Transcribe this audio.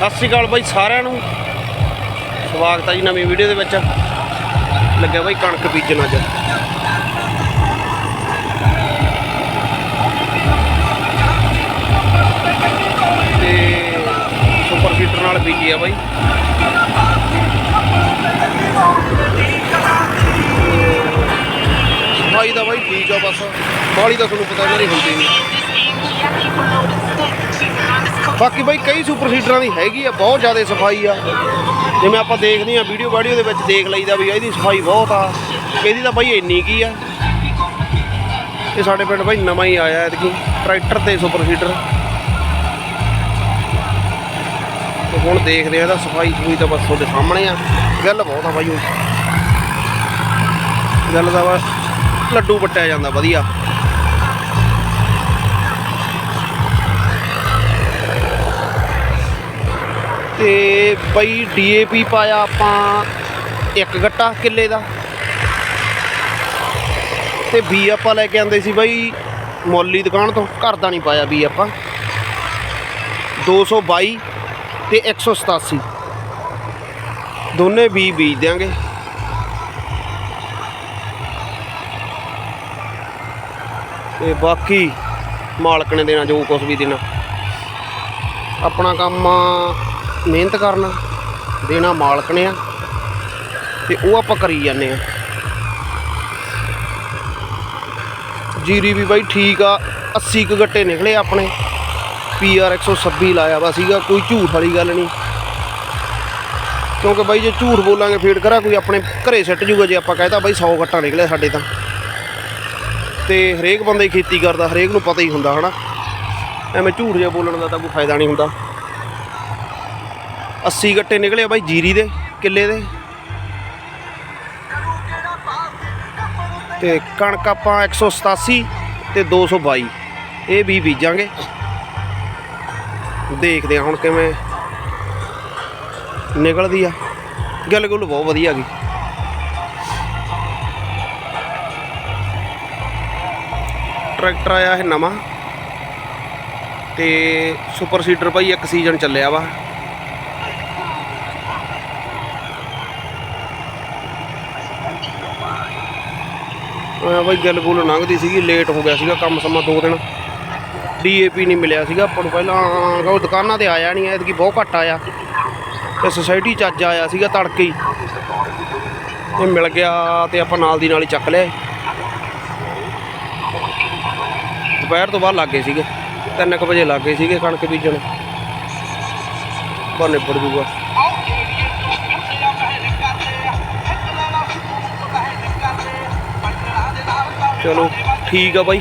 ਸਤਿ ਸ਼੍ਰੀ ਅਕਾਲ ਬਾਈ ਸਾਰਿਆਂ ਨੂੰ। ਸਵਾਗਤ ਹੈ ਜੀ ਨਵੀਂ ਵੀਡੀਓ ਦੇ ਵਿੱਚ। ਲੱਗਿਆ ਬਾਈ ਕਣਕ ਬੀਜਣ ਅੱਜ। ਤੇ ਸੁਪਰ ਸੀਟਰ ਨਾਲ ਬੀਜੀ ਆ ਬਾਈ। ਸਫ਼ਾਈ ਦਾ ਬਾਈ ਠੀਕ ਆ ਬਸ। ਬਾਲੀ ਦਾ ਤੁਹਾਨੂੰ ਪਤਾ ਇਹਨਾਂ ਦੀ ਹੁੰਦੀ ਨਹੀਂ ਬਾਕੀ ਬਾਈ ਕਈ ਸੁਪਰ ਸੀਡਰਾਂ ਦੀ ਹੈਗੀ ਆ, ਬਹੁਤ ਜ਼ਿਆਦਾ ਸਫ਼ਾਈ ਆ। ਜਿਵੇਂ ਆਪਾਂ ਦੇਖਦੇ ਆ ਵੀਡੀਓ ਵਾਡੀਓ ਦੇ ਵਿੱਚ ਦੇਖ ਲਈਦਾ ਵੀ ਇਹਦੀ ਸਫ਼ਾਈ ਬਹੁਤ ਆ। ਇਹਦੀ ਤਾਂ ਬਾਈ ਇੰਨੀ ਕੀ ਆ? ਇਹ ਸਾਡੇ ਪਿੰਡ ਬਾਈ ਨਵਾਂ ਹੀ ਆਇਆ ਐਤਕੀ, ਟਰੈਕਟਰ ਤੇ ਸੁਪਰ ਸੀਡਰ। ਤੇ ਹੁਣ ਦੇਖਦੇ ਆ ਇਹਦਾ ਸਫ਼ਾਈ ਸਫੂਈ ਤਾਂ ਬਸ ਤੁਹਾਡੇ ਸਾਹਮਣੇ ਆ। ਗੱਲ ਬਹੁਤ ਆ ਬਾਈ ਉਹ। ਗੱਲ ਦਾ ਬਸ ਲੱਡੂ ਪੱਟਿਆ ਜਾਂਦਾ ਵਧੀਆ। ਤੇ ਬਈ ਡੀਏਪੀ ਪਾਇਆ ਆਪਾਂ ਇੱਕ ਗੱਟਾ ਕਿੱਲੇ ਦਾ। ਤੇ ਬੀ ਆਪਾਂ ਲੈ ਕੇ ਆਂਦੇ ਸੀ ਬਈ ਮੌਲੀ ਦੁਕਾਨ ਤੋਂ, ਘਰ ਦਾ ਨਹੀਂ ਪਾਇਆ ਬੀ ਆਪਾਂ। 222 ਤੇ 187 ਦੋਨੇ ਬੀ ਬੀਜ ਦਿਆਂਗੇ। ਤੇ ਬਾਕੀ ਮਾਲਕ ਨੇ ਦੇਣਾ ਜੋ ਕੁਝ ਵੀ ਦੇਣਾ। ਆਪਣਾ ਕੰਮ ਮਿਹਨਤ ਕਰਨਾ, ਦੇਣਾ ਮਾਲਕ ਨੇ ਆ, ਤੇ ਉਹ ਆਪਾਂ ਕਰੀ ਜਾਂਦੇ ਆ। ਜੀਰੀ ਵੀ ਬਾਈ ਠੀਕ ਆ 80 ਕੁ ਗੱਟੇ ਨਿਕਲੇ ਆਪਣੇ। ਪੀਆਰ 126 ਲਾਇਆ ਵਾ ਸੀਗਾ, ਕੋਈ ਝੂਠ ਵਾਲੀ ਗੱਲ ਨਹੀਂ। ਕਿਉਂਕਿ ਬਾਈ ਜੇ ਝੂਠ ਬੋਲਾਂਗੇ, ਫੇਰ ਕਰਾ ਕੋਈ ਆਪਣੇ ਘਰੇ ਸਿੱਟ ਜੂਗਾ, ਜੇ ਆਪਾਂ ਕਹਿਤਾ ਬਾਈ 100 ਗੱਟਾ ਨਿਕਲਿਆ ਸਾਡੇ ਤਾਂ। ਤੇ ਹਰੇਕ ਬੰਦਾ ਹੀ ਖੇਤੀ ਕਰਦਾ, ਹਰੇਕ ਨੂੰ ਪਤਾ ਹੀ ਹੁੰਦਾ, ਹਨਾ। ਐਵੇਂ ਝੂਠ ਜਿਹਾ ਬੋਲਣ ਦਾ ਤਾਂ ਕੋਈ ਫਾਇਦਾ ਨਹੀਂ ਹੁੰਦਾ। 80 ਗੱਟੇ ਨਿਕਲੇ ਬਾਈ ਜੀਰੀ ਦੇ, ਕਿੱਲੇ ਦੇ। ਤੇ ਕਣਕ ਆਪਾਂ 187 ਤੇ 222 ਇਹ ਵੀ ਬੀਜਾਂਗੇ। ਦੇਖਦੇ ਹਾਂ ਹੁਣ ਕਿਵੇਂ ਨਿਕਲਦੀ ਆ। ਗੱਲ ਗੁੱਲ ਬਹੁਤ ਵਧੀਆ ਗਈ ਟਰੈਕਟਰ ਆਇਆ ਹੈ ਨਵਾਂ, ਤੇ ਸੁਪਰ ਸੀਡਰ ਭਾਈ ਇੱਕ ਸੀਜ਼ਨ ਚੱਲਿਆ ਵਾ। ਆ ਬਾਈ ਗੱਲ ਗੁੱਲ ਲੰਘਦੀ ਸੀਗੀ ਲੇਟ ਹੋ ਗਿਆ ਸੀਗਾ, ਕੰਮ ਸਮਾਂ ਦੋ ਦਿਨ। ਡੀਏਪੀ ਨਹੀਂ ਮਿਲਿਆ ਸੀਗਾ, ਆਪਾਂ ਨੂੰ ਪਹਿਲਾਂ ਉਹ ਦੁਕਾਨਾਂ ਤੇ ਆਇਆ ਨਹੀਂ ਐਤਕੀ ਬਹੁਤ ਘੱਟ ਆਇਆ। ਤੇ ਸੁਸਾਇਟੀ ਚ ਅੱਜ ਆਇਆ ਸੀਗਾ ਤੜਕੇ ਹੀ। ਇਹ ਮਿਲ ਗਿਆ ਤੇ ਆਪਾਂ ਨਾਲ ਦੀ ਨਾਲ ਹੀ ਚੱਕ ਲਿਆ ਦੁਪਹਿਰ ਤੋਂ ਬਾਅਦ ਲੱਗੇ ਸੀਗੇ। 3:00 ਵਜੇ ਲੱਗੇ ਸੀਗੇ ਕਣਕ ਬੀਜਣ। ਪਰ ਨਿਬੜ ਜੂਗਾ। ਚਲੋ ਠੀਕ ਆ ਬਾਈ।